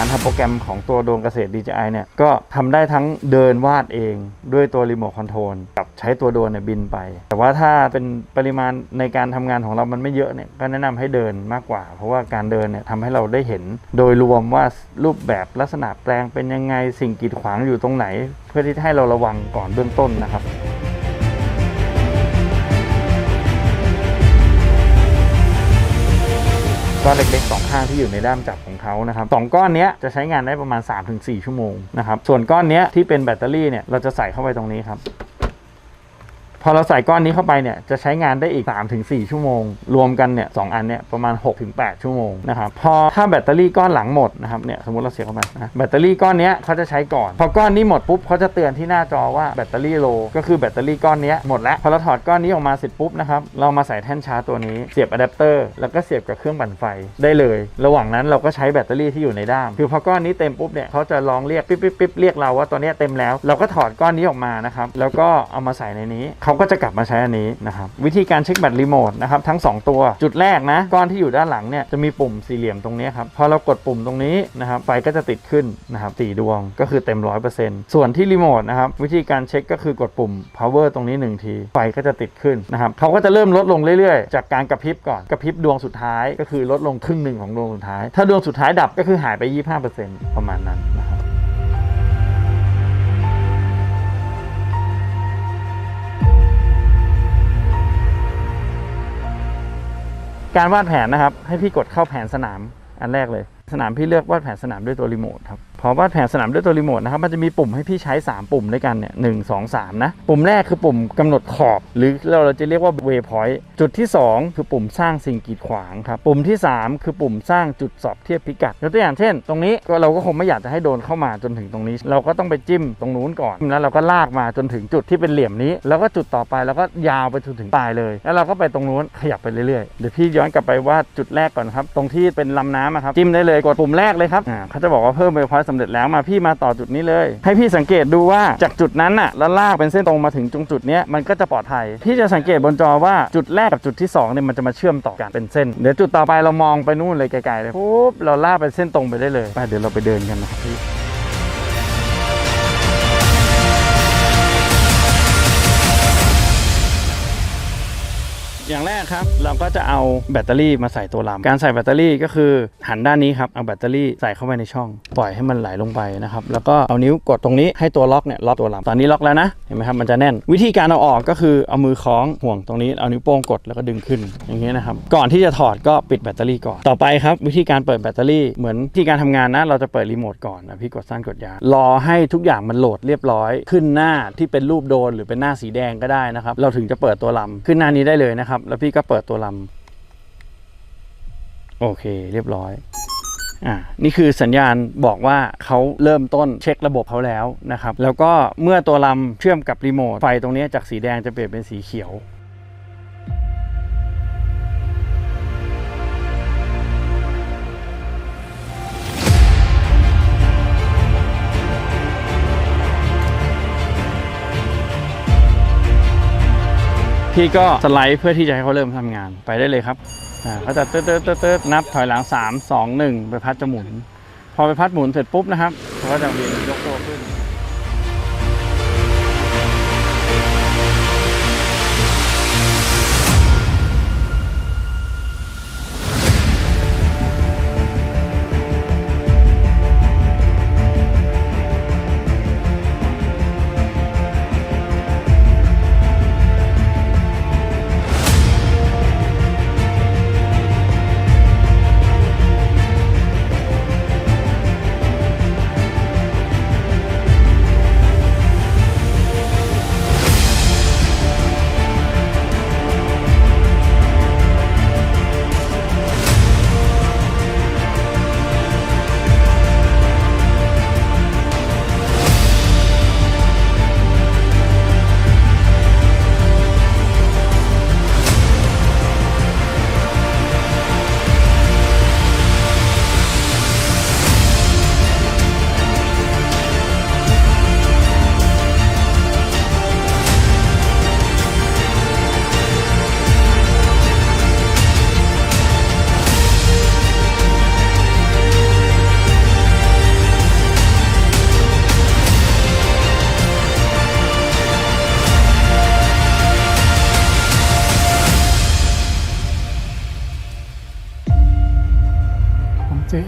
การทำโปรแกรมของตัวโดรนเกษตร DJI เนี่ย ก็ทำได้ทั้งเดินวาดเองด้วยตัวรีโมทคอนโทรลกับใช้ตัวโดรนเนี่ยบินไป แต่ว่าถ้าเป็นปริมาณในการทำงานของเรามันไม่เยอะเนี่ย ก็แนะนำให้เดินมากกว่า เพราะว่าการเดินเนี่ยทำให้เราได้เห็น โดยรวมว่ารูปแบบลักษณะแปลงเป็นยังไงสิ่งกีดขวางอยู่ตรงไหน เพื่อที่จะให้เราระวังก่อนเบื้องต้นนะครับ ก้อนเล็กๆสองข้างที่อยู่ในด้ามจับของเขานะครับสองก้อนนี้จะใช้งานได้ประมาณ 3-4 ชั่วโมงนะครับส่วนก้อนนี้ที่เป็นแบตเตอรี่เนี่ยเราจะใส่เข้าไปตรงนี้ครับ พอเราใส่ก้อนนี้เข้าไปเนี่ยจะใช้งานได้อีก 3-4 ชั่วโมง รวมกันเนี่ยสองอันเนี่ยประมาณ 6-8 ชั่วโมงนะครับพอถ้าแบตเตอรี่ก้อนหลังหมดนะครับเนี่ยสมมติเราเสียบเข้าไปนะแบตเตอรี่ก้อนนี้เขาจะใช้ก่อน พอก้อนนี้หมดปุ๊บเขาจะเตือนที่หน้าจอว่าแบตเตอรี่โลก็คือแบตเตอรี่ก้อนนี้หมดแล้วพอเราถอดก้อนนี้ออกมาเสร็จปุ๊บนะครับเรามาใส่แท่นชาร์จตัวนี้เสียบอะแดปเตอร์แล้วก็เสียบกับเครื่องปั่นไฟได้เลย ระหว่างนั้นเราก็ใช้แบตเตอรี่ที่อยู่ในด้ามคือพอก้อนนี้เต็มปุ๊บเนี่ยเขาจะลองเรียกปิ๊บปิ๊บปิ๊บเรียกเราว่าตัวนี้เต็มแล้ว เราก็ถอดก้อนนี้ออกมานะครับแล้วก็เอามาใส่ในนี้เขาก็จะกลับมาใช้อันนี้นะครับวิธีการเช็คแบตรีโมทนะครับทั้ง 2 ตัวจุดแรกนะก้อนที่อยู่ด้านหลังเนี่ยจะมีปุ่มสี่เหลี่ยมตรงนี้ครับพอเรากดปุ่มตรงนี้นะครับไฟก็จะติดขึ้นนะครับสี่ดวงก็คือเต็ม 100%ส่วนที่รีโมทนะครับวิธีการเช็คก็คือกดปุ่ม power ตรงนี้ 1 ทีไฟก็จะติดขึ้นนะครับเขาก็จะเริ่มลดลงเรื่อยๆ จากการกระพริบก่อนกระพริบดวงสุดท้ายก็คือลดลงครึ่งหนึ่งของดวงสุดท้าย ถ้าดวงสุดท้ายดับก็คือหายไป 25%ประมาณนั้นนะครับ การวาดแผนนะครับ ให้พี่กดเข้าแผนสนามอันแรกเลย สนามพี่เลือกวาดแผนสนามด้วยตัวรีโมทครับ พอวาดแผนสนามด้วยตัวรีโมทนะครับ มันจะมีปุ่มให้พี่ใช้ 3 ปุ่มด้วยกันเนี่ยหนึ่งสองสามนะ ปุ่มแรกคือปุ่มกำหนดขอบ หรือเราเราจะเรียกว่า waypoint จุดที่ 2 คือปุ่มสร้างสิ่งกีดขวางครับ ปุ่มที่ 3 คือปุ่มสร้างจุดสอบเทียบพิกัดยกตัวอย่างเช่น ตรงนี้ก็เราก็คงไม่อยากจะให้โดนเข้ามาจนถึงตรงนี้ เราก็ต้องไปจิ้มตรงนู้นก่อน แล้วเราก็ลากมาจนถึงจุดที่เป็นเหลี่ยมนี้ แล้วก็จุดต่อไปแล้วก็ยาวไปจนถึงปลายเลย แล้วเราก็ไปตรงนู้นขยับไปเรื่อยๆ เดี๋ยวพี่ย้อนกลับไปว่าจุดแรกก่อนครับ ตรงที่เป็นลำน้ำครับจิ้มได้เลยกดปุ่มแรกเลยครับอ่าเขาจะบอกว่าเพิ่มเวพอยต์สำเร็จแล้วมาพี่มาต่อจุดนี้เลย ให้พี่สังเกตดูว่าจากจุดนั้นน่ะแล้วลากเป็นเส้นตรงมาถึงจุงจุดนี้มันก็จะปลอดภัยพี่จะสังเกตบนจอว่าจุดแรกกับจุดที่สองเนี่ยมันจะมาเชื่อมต่อกันเป็นเส้น เดี๋ยวจุดต่อไปเรามองไปนู่นเลยไกลๆเลยปุ๊บเราลากเป็นเส้นตรงไปได้เลยไปเดี๋ยวเราไปเดินกันนะครับพี่ อย่างแรกครับเราก็จะเอาแบตเตอรี่มาใส่ตัวลำการใส่แบตเตอรี่ก็คือหันด้านนี้ครับเอาแบตเตอรี่ใส่เข้าไปในช่อง ปล่อยให้มันไหลลงไปนะครับแล้วก็เอานิ้วกดตรงนี้ให้ตัวล็อกเนี่ยล็อกตัวลำตอนนี้ล็อกแล้วนะเห็นไหมครับมันจะแน่น วิธีการเอาออกก็คือเอามือคล้องห่วงตรงนี้เอานิ้วโป้งกดแล้วก็ดึงขึ้นอย่างนี้นะครับก่อนที่จะถอดก็ปิดแบตเตอรี่ก่อนต่อไปครับ วิธีการเปิดแบตเตอรี่เหมือนที่การทำงานนะเราจะเปิดรีโมทก่อนนะพี่กดสั้นกดยาวรอให้ทุกอย่างมันโหลดเรียบร้อย ขึ้นหน้าที่เป็นรูปโดนหรือเป็นหน้าสีแดงก็ได้นะครับเราถึงจะเปิดตัวลำขึ้นหน้านี้ได้เลยนะครับแล้วพี่ก็เปิดตัวลำโอเค เรียบร้อยอ่านี่คือสัญญาณบอกว่าเขาเริ่มต้นเช็คระบบเขาแล้วนะครับ แล้วก็เมื่อตัวลำเชื่อมกับรีโมทไฟตรงนี้จากสีแดงจะเปลี่ยนเป็นสีเขียว พี่ก็สไลด์เพื่อที่จะให้เขาเริ่มทำงานไปได้เลยครับเขาจะเติร์ดเติร์ดเติร์ดเติร์ดนับถอยหลัง 3 2 1 ไปพัดจะหมุน พอไปพัดหมุนเสร็จปุ๊บนะครับเขาก็จะเวียนยกตัวขึ้น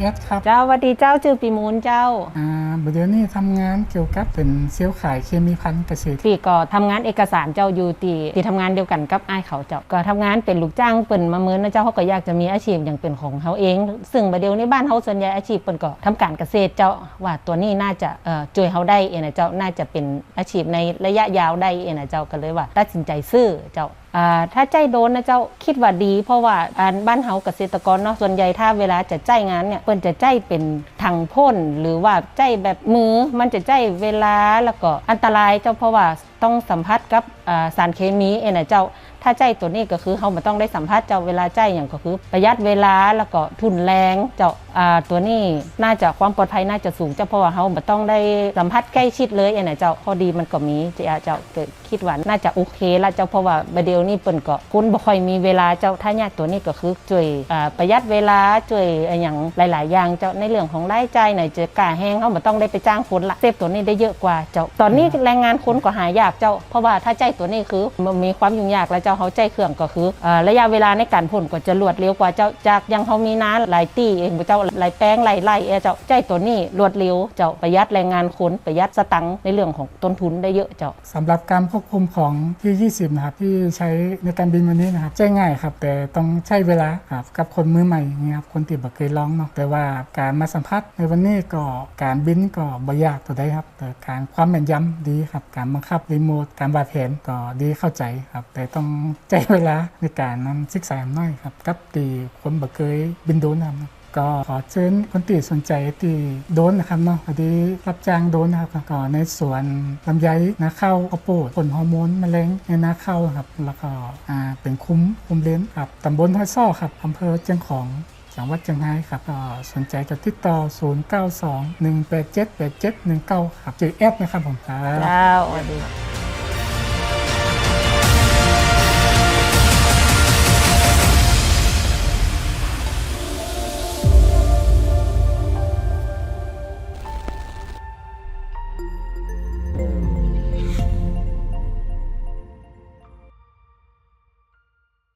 เอสครับ เจ้าหวัดดีเจ้าจือปีมูลเจ้า อ่าเดี๋ยวนี้ทำงานเกี่ยวกับเป็นเซลล์ขายเคมีพันธุ์เกษตรปีก็ทำงานเอกสารเจ้าอยู่ตีที่ทำงานเดียวกันกับอ้ายเขาเจ้าก็ทำงานเป็นลูกจ้างเปิ่นมาเมินนะเจ้าเขาก็อยากจะมีอาชีพอย่างเป็นของเขาเอง ซึ่งประเดี๋ยวในบ้านเขาส่วนใหญ่อาชีพเปิ่นก็ทำการเกษตรเจ้าว่าตัวนี้น่าจะเอ่อช่วยเขาได้เองนะเจ้าน่าจะเป็นอาชีพในระยะยาวได้เองนะเจ้าก็เลยว่าตัดสินใจซื้อเจ้าอ่า ถ้าใจโดนนะเจ้าคิดว่าดี เพราะว่าบ้านเฮาเกษตรกรเนาะส่วนใหญ่ถ้าเวลาจะใจงานเนี่ยเปิ้นจะใจเป็นทางพ่นหรือว่าใจแบบมือมันจะใจเวลาแล้วก็อันตรายเจ้าเพราะว่า ต้องสัมผัสกับสารเคมีเองนะเจ้า ถ้าใจตัวนี้ก็คือเขาไม่ต้องได้สัมผัสเจ้าเวลาใจอย่างก็คือ ประหยัดเวลาแล้วก็ทุนแรงเจ้าตัวนี้น่าจะความปลอดภัยน่าจะสูงเจ้าเพราะว่าเขาไม่ต้องได้สัมผัสใกล้ชิดเลยเองนะเจ้าข้อดีมันก็มีเจ้าเจ้าเกิดคิดว่าน่าจะโอเคละเจ้าเพราะว่าบดเดลนี่เปิ่นก็คุณบ่ค่อยมีเวลาเจ้าถ้าญาติตัวนี้ก็คือช่วยอ่าประหยัดเวลาช่วยอ่าอย่างหลาย ๆ อย่างเจ้าในเรื่องของรายจ่ายไหนจะกล้าแห้งเขาไม่ต้องได้ไปจ้างคนละเซฟตัวนี้ได้เยอะกว่าเจ้าตอนนี้แรงงานคนก็หายากเจ้า เพราะว่าถ้าใจตัวนี้คือมันมีความยุ่งยากแล้วเจ้าเขาใจเครื่องก็คือระยะเวลาในการพ่นก็จะรวดเร็วกว่าเจ้าจากยังเขามีน้าหลายตีเองเจ้าหลายแป้งหลายไล่เจ้าใจตัวนี้รวดเร็วเจ้าประหยัดแรงงานคนประหยัดสตังค์ในเรื่องของต้นทุนได้เยอะเจ้าสำหรับการควบคุมของที่ 20 นะครับที่ใช้ในการบินวันนี้นะครับใช้ง่ายครับ แต่ต้องใช้เวลาครับกับคนมือใหม่อย่ครับคนที่บ่เคยลองเนาะแต่ว่าการมาสัมผัสในวันนี้ก็การบินก็บ่ยากตัวใดครับ แต่การความแม่นยำดีครับการบังคับรีโมทการวาดแผนก็ดีเข้าใจครับ แต่ต้องใช้เวลาในการนั้นศึกษาหน่อยครับ กับตีคนบ่เคยบินโดนนะครับก็ขอเชิญคนตีสนใจตีโดนนะครับเนาะพอดีรับจ้างโดนนะครับก็ในสวนลำไยนาข้าวข้าวโพดผลฮอร์โมนแมลงในนาข้าวครับ แล้วก็อ่าเป็นคุ้มคุ้มเลนครับตำบลห้วยซ้อครับอำเภอเชียงของจังหวัดเชียงรายครับก็สนใจจะติดต่อ 0 9 2 1 8 7 8 7 1 9 ครับเจอแอปนะครับผมครับเจ้าสวัสดี